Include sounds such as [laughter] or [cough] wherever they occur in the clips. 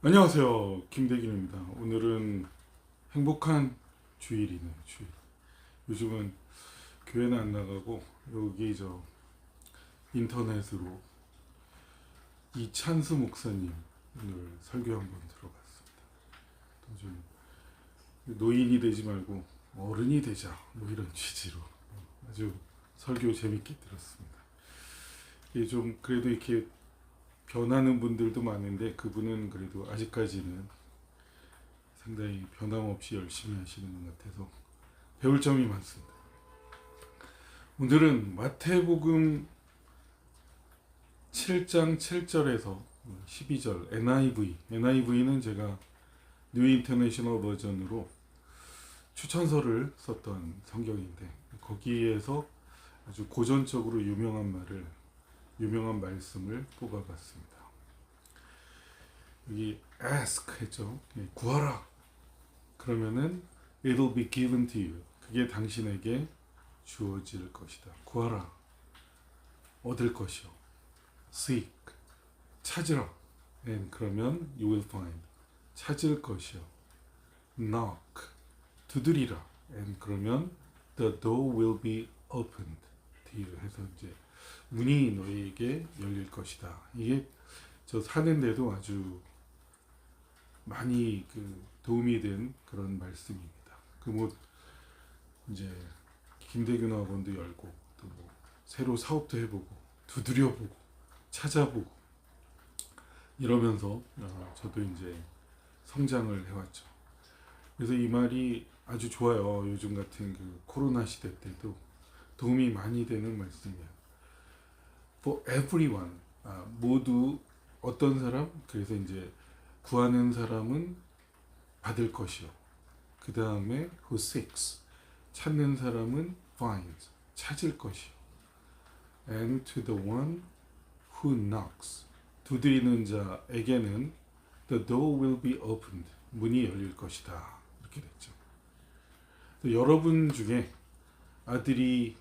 안녕하세요. 김대균입니다. 오늘은 행복한 주일이네요. 주일. 요즘은 교회는 안 나가고 여기 저 인터넷으로 이찬수 목사님 오늘 설교 한번 들어봤습니다. 좀 노인이 되지 말고 어른이 되자 뭐 이런 취지로 아주 설교 재밌게 들었습니다. 이게 좀 그래도 이렇게 변하는 분들도 많은데 그분은 그래도 아직까지는 상당히 변함없이 열심히 하시는 것 같아서 배울 점이 많습니다. 오늘은 마태복음 7장 7절에서 12절 NIV NIV는 제가 뉴 인터내셔널 버전으로 추천서를 썼던 성경인데 거기에서 아주 고전적으로 유명한 말을 유명한 말씀을 뽑아봤습니다. 여기 ask 했죠. 예, 구하라. 그러면은 it'll be given to you. 그게 당신에게 주어질 것이다. 구하라. 얻을 것이요. seek. 찾으라. and 그러면 you will find. 찾을 것이요. knock. 두드리라. and 그러면 the door will be opened to you. 해서 이제 문이 너희에게 열릴 것이다. 이게 저 사는데도 아주 많이 그 도움이 된 그런 말씀입니다. 그 뭐 이제 김대균 학원도 열고 또 뭐 새로 사업도 해보고 두드려보고 찾아보고 이러면서 어, 저도 이제 성장을 해왔죠. 그래서 이 말이 아주 좋아요. 요즘 같은 그 코로나 시대 때도 도움이 많이 되는 말씀이에요. For everyone 아, 모두 어떤 사람? 그래서 이제 구하는 사람은 받을 것이요. 그 다음에 who seeks 찾는 사람은 finds 찾을 것이요. And to the one who knocks 두드리는 자에게는 the door will be opened 문이 열릴 것이다. 이렇게 됐죠. 또 여러분 중에 아들이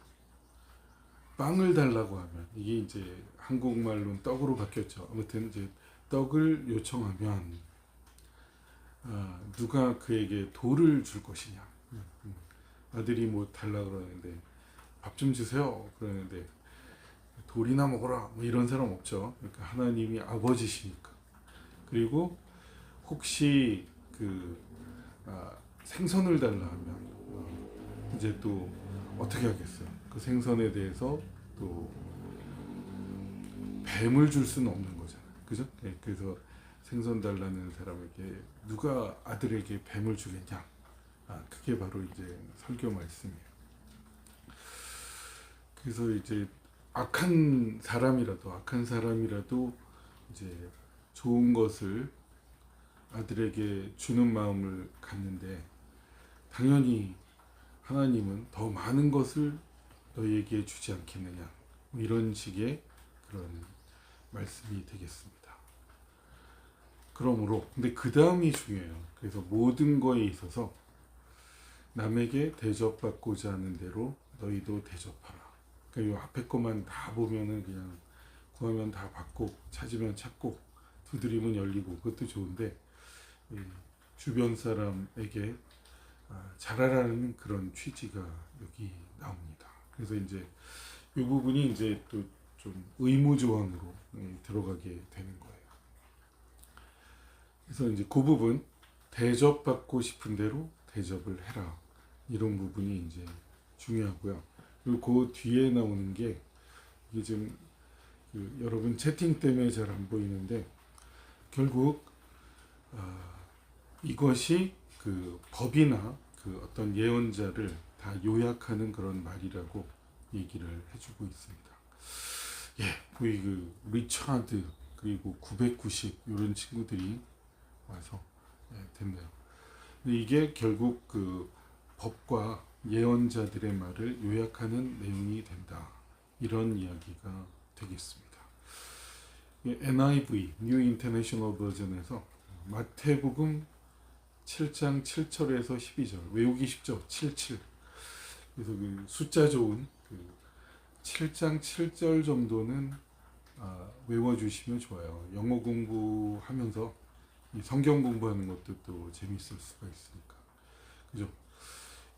빵을 달라고 하면 이게 이제 한국말로는 떡으로 바뀌었죠. 아무튼 이제 떡을 요청하면 아, 누가 그에게 돌을 줄 것이냐. 음, 음. 아들이 뭐 달라 그러는데 밥 좀 주세요. 그러는데 돌이나 먹어라. 뭐 이런 사람 없죠. 그러니까 하나님이 아버지시니까. 그리고 혹시 그 아, 생선을 달라 하면 어, 이제 또 어떻게 하겠어요? 그 생선에 대해서 또 뱀을 줄 수는 없는 거잖아요. 그죠? 예, 그래서 생선 달라는 사람에게 누가 아들에게 뱀을 주겠냐? 아, 그게 바로 이제 설교 말씀이에요. 그래서 이제 악한 사람이라도 악한 사람이라도 이제 좋은 것을 아들에게 주는 마음을 갖는데 당연히 하나님은 더 많은 것을 너희에게 주지 않겠느냐 뭐 이런 식의 그런 말씀이 되겠습니다. 그러므로 근데 그 다음이 중요해요. 그래서 모든 거에 있어서 남에게 대접받고자 하는 대로 너희도 대접하라. 그러니까 이 앞에 것만 다 보면은 그냥 구하면 다 받고 찾으면 찾고 두드리면 열리고 그것도 좋은데 이 주변 사람에게 아, 잘하라는 그런 취지가 여기 나옵니다. 그래서 이제 이 부분이 이제 또 좀 의무 조항으로 예, 들어가게 되는 거예요. 그래서 이제 그 부분 대접받고 싶은 대로 대접을 해라 이런 부분이 이제 중요하고요. 그리고 그 뒤에 나오는 게 이게 좀그 여러분 채팅 때문에 잘 안 보이는데 결국 아, 이것이 그 법이나 그 어떤 예언자를 다 요약하는 그런 말이라고 얘기를 해주고 있습니다. 예, 그 리차드 그리고 990 이런 친구들이 와서 예, 됐네요. 이게 결국 그 법과 예언자들의 말을 요약하는 내용이 된다. 이런 이야기가 되겠습니다. 예, NIV New International Version에서 마태복음 7장 7절에서 12절 외우기 쉽죠? 77 그래서 그 숫자 좋은 그 7장 7절 정도는 아, 외워주시면 좋아요. 영어 공부하면서 이 성경 공부하는 것도 또 재밌을 수가 있으니까 그죠?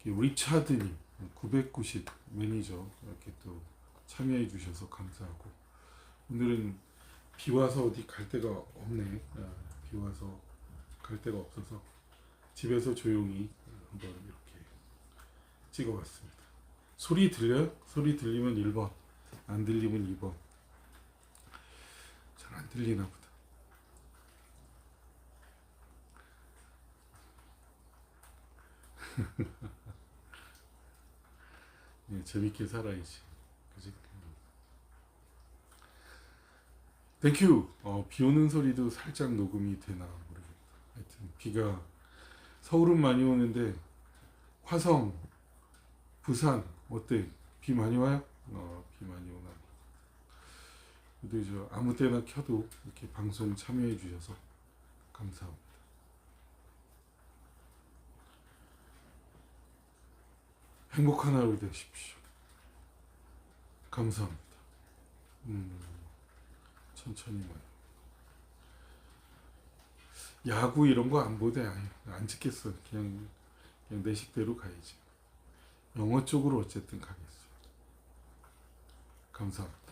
리차드님 990 매니저 이렇게 또 참여해 주셔서 감사하고 오늘은 비 와서 어디 갈 데가 없네. 아, 비 와서 갈 데가 없어서 집에서 조용히 한번 찍어봤습니다. 소리 들려요? 소리 들리면 1번, 안 들리면 2번. 잘 안 들리나 보다. [laughs] 예, 재밌게 살아야지. 그지? 땡큐. 어, 비 오는 소리도 살짝 녹음이 되나 모르겠다. 하여튼 비가 서울은 많이 오는데 화성, 부산 어때? 비 많이 와요? 어, 비 많이 오나. 그래도 저 아무 때나 켜도 이렇게 방송 참여해 주셔서 감사합니다. 행복한 하루 되십시오. 감사합니다. 음, 천천히 와요. 야구 이런 거 안 보대. 안 찍겠어. 그냥 그냥 내 식대로 가야지. 영어 쪽으로 어쨌든 가겠어. 감사합니다.